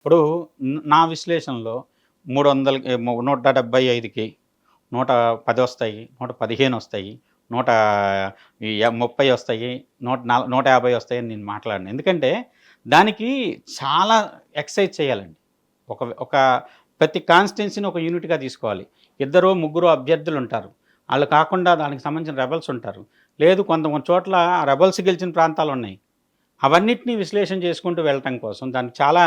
ఇప్పుడు నా విశ్లేషణలో మూడు వందల నూట డెబ్బై ఐదుకి నూట పది వస్తాయి నూట పదిహేను వస్తాయి నూట ముప్పై వస్తాయి నూట నాల్ నూట యాభై వస్తాయి అని నేను మాట్లాడను. ఎందుకంటే దానికి చాలా ఎక్సర్సైజ్ చేయాలండి. ఒక ఒక ప్రతి కాన్స్టిట్యున్సీని ఒక యూనిట్గా తీసుకోవాలి. ఇద్దరు ముగ్గురు అభ్యర్థులు ఉంటారు. వాళ్ళు కాకుండా దానికి సంబంధించిన రెబల్స్ ఉంటారు. లేదు కొంత చోట్ల రెబల్స్ గెలిచిన ప్రాంతాలు ఉన్నాయి అవన్నిటిని విశ్లేషణ చేసుకుంటూ వెళ్ళటం కోసం దానికి చాలా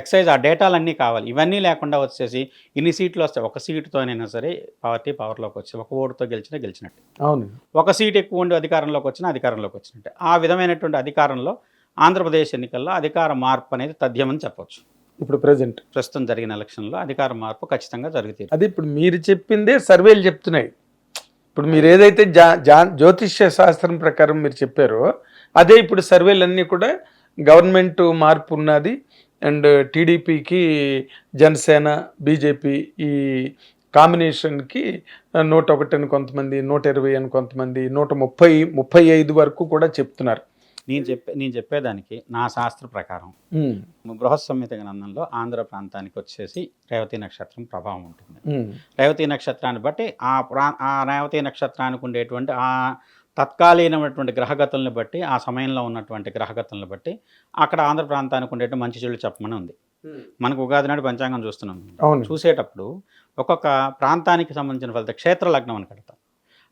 ఎక్సైజ్ ఆ డేటాలన్నీ కావాలి. ఇవన్నీ లేకుండా వచ్చేసి ఇన్ని సీట్లు వస్తాయి ఒక సీటుతోనైనా సరే పార్టీ పవర్లోకి వచ్చి ఒక ఓటుతో గెలిచినా గెలిచినట్టు. అవును. ఒక సీట్ ఎక్కువ ఉండి అధికారంలోకి వచ్చినా అధికారంలోకి వచ్చినట్టే. ఆ విధమైనటువంటి అధికారంలో ఆంధ్రప్రదేశ్ ఎన్నికల్లో అధికార మార్పు అనేది తథ్యమని చెప్పొచ్చు. ఇప్పుడు ప్రజెంట్. ప్రస్తుతం జరిగిన ఎలక్షన్లో అధికార మార్పు ఖచ్చితంగా జరుగుతుంది అది ఇప్పుడు మీరు చెప్పిందే సర్వేలు చెప్తున్నాయి. ఇప్పుడు మీరు ఏదైతే జా జా జ్యోతిష్య శాస్త్రం ప్రకారం మీరు చెప్పారో అదే ఇప్పుడు సర్వేలన్నీ కూడా గవర్నమెంట్ మార్పు ఉన్నది అండ్ టీడీపీకి జనసేన బీజేపీ ఈ కాంబినేషన్కి నూట ఒకటి అని కొంతమంది నూట ఇరవై అని కొంతమంది నూట ముప్పై ముప్పై ఐదు వరకు కూడా చెప్తున్నారు. నేను చెప్పే నేను చెప్పేదానికి నా శాస్త్ర ప్రకారం బృహత్ సంహిత గ్రంథంలో ఆంధ్ర ప్రాంతానికి వచ్చేసి రేవతి నక్షత్రం ప్రభావం ఉంటుంది. రేవతి నక్షత్రాన్ని బట్టి ఆ ప్రా ఆ రేవతి నక్షత్రానికి ఉండేటువంటి ఆ తత్కాలీనమైనటువంటి గ్రహగతులను బట్టి ఆ సమయంలో ఉన్నటువంటి గ్రహగతులను బట్టి అక్కడ ఆంధ్ర ప్రాంతానికి ఉండేటువంటి మంచి చెడు చెప్పమని ఉంది. మనకు ఉగాది నాడు పంచాంగం చూస్తున్నాం. చూసేటప్పుడు ఒక్కొక్క ప్రాంతానికి సంబంధించిన ఫలిత క్షేత్ర లగ్నం అని కడతాం.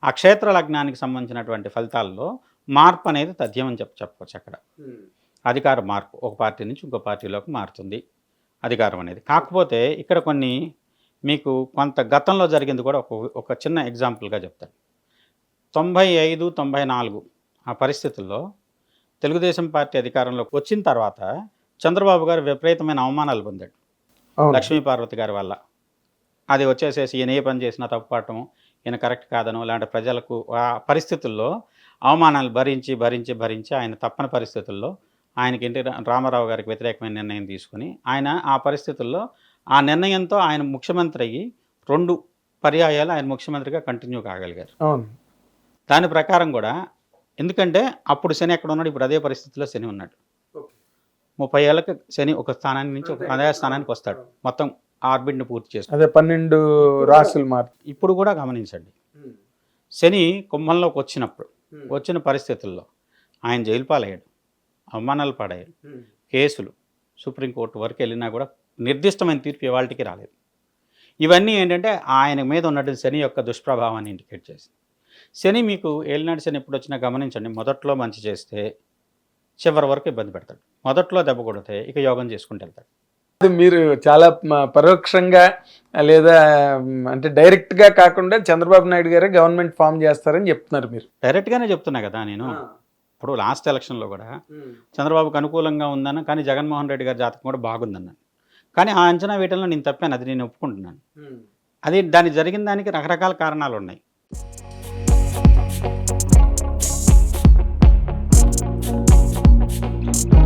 ఆ క్షేత్ర లగ్నానికి సంబంధించినటువంటి ఫలితాల్లో మార్పు అనేది తథ్యం అని చెప్ప చెప్పవచ్చు అక్కడ. అధికార మార్పు ఒక పార్టీ నుంచి ఇంకో పార్టీలోకి మారుతుంది అధికారం అనేది. కాకపోతే ఇక్కడ కొన్ని మీకు కొంత గతంలో జరిగింది కూడా ఒక ఒక చిన్న ఎగ్జాంపుల్గా చెప్తాను. తొంభై ఐదు తొంభై నాలుగు ఆ పరిస్థితుల్లో తెలుగుదేశం పార్టీ అధికారంలోకి వచ్చిన తర్వాత చంద్రబాబు గారు విపరీతమైన అవమానాలు పొందాడు. లక్ష్మీ పార్వతి గారి వల్ల. అది వచ్చేసేసి ఈయన ఏ పని చేసినా తప్పుపడటం ఈయన కరెక్ట్ కాదనో ఇలాంటి ప్రజలకు ఆ పరిస్థితుల్లో అవమానాలు భరించి భరించి భరించి ఆయన తప్పని పరిస్థితుల్లో ఆయనకి రా- రామారావు గారికి వ్యతిరేకమైన నిర్ణయం తీసుకుని ఆయన ఆ పరిస్థితుల్లో ఆ నిర్ణయంతో ఆయన ముఖ్యమంత్రి అయ్యి రెండు పర్యాయాలు ఆయన ముఖ్యమంత్రిగా కంటిన్యూ కాగలిగారు. అవును. దాని ప్రకారం కూడా ఎందుకంటే అప్పుడు శని ఎక్కడ ఉన్నాడు? ఇప్పుడు అదే పరిస్థితిలో శని ఉన్నాడు. ముప్పై ఏళ్ళకి శని ఒక స్థానాన్ని నుంచి ఒక అదే స్థానానికి వస్తాడు. మొత్తం ఆర్బిట్ని పూర్తి చేసుకుంటాడు అదే పన్నెండు రాసులు మార్పు ఇప్పుడు కూడా గమనించండి. శని కుంభంలోకి వచ్చినప్పుడు వచ్చిన పరిస్థితుల్లో ఆయన జైలు పాలయ్యాడు. అవమానాలు పడాడు కేసులు సుప్రీంకోర్టు వరకు వెళ్ళినా కూడా నిర్దిష్టమైన తీర్పు ఇవాళకి రాలేదు. ఇవన్నీ ఏంటంటే ఆయన మీద ఉన్నటువంటి శని యొక్క దుష్ప్రభావాన్ని ఇండికేట్ చేసింది. శని మీకు ఏలినాడు శని ఎప్పుడు వచ్చినా గమనించండి మొదట్లో మంచి చేస్తే చివరి వరకు ఇబ్బంది పెడతాడు. మొదట్లో దెబ్బ కొడితే ఇక యోగం చేసుకుంటూ వెళ్తాడు. అది మీరు చాలా పరోక్షంగా లేదా అంటే డైరెక్ట్గా కాకుండా చంద్రబాబు నాయుడు గారే గవర్నమెంట్ ఫామ్ చేస్తారని చెప్తున్నారు మీరు. డైరెక్ట్గానే చెప్తున్నా కదా నేను. ఇప్పుడు లాస్ట్ ఎలక్షన్లో కూడా చంద్రబాబుకు అనుకూలంగా ఉందన్న కానీ జగన్మోహన్ రెడ్డి గారి జాతకం కూడా బాగుందన్నాను కానీ ఆ అంచనా వేయడంలో నేను తప్పాను అది నేను ఒప్పుకుంటున్నాను. అది దానికి జరిగిన దానికి రకరకాల కారణాలు ఉన్నాయి Bye.